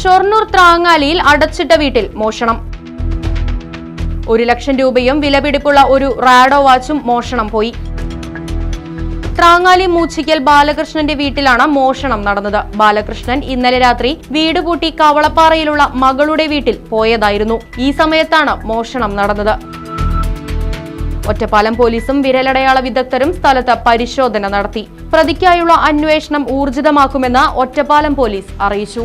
ഷൊർണൂർ ത്രാങ്ങാലിയിൽ അടച്ചിട്ട വീട്ടിൽ മോഷണം. ഒരു ലക്ഷം രൂപയും വിലപിടിപ്പുള്ള ഒരു റാഡോ വാച്ചും മോഷണം പോയി. ത്രാങ്ങാലി മൂച്ചിക്കൽ ബാലകൃഷ്ണന്റെ വീട്ടിലാണ് മോഷണം നടന്നത്. ബാലകൃഷ്ണൻ ഇന്നലെ രാത്രി വീട് പൂട്ടി കവളപ്പാറയിലുള്ള മകളുടെ വീട്ടിൽ പോയതായിരുന്നു. ഈ സമയത്താണ് മോഷണം നടന്നത്. ഒറ്റപ്പാലം പോലീസും വിരലടയാള വിദഗ്ധരും സ്ഥലത്ത് പരിശോധന നടത്തി. പ്രതിക്കായുള്ള അന്വേഷണം ഊർജിതമാക്കുമെന്ന് ഒറ്റപ്പാലം പോലീസ് അറിയിച്ചു.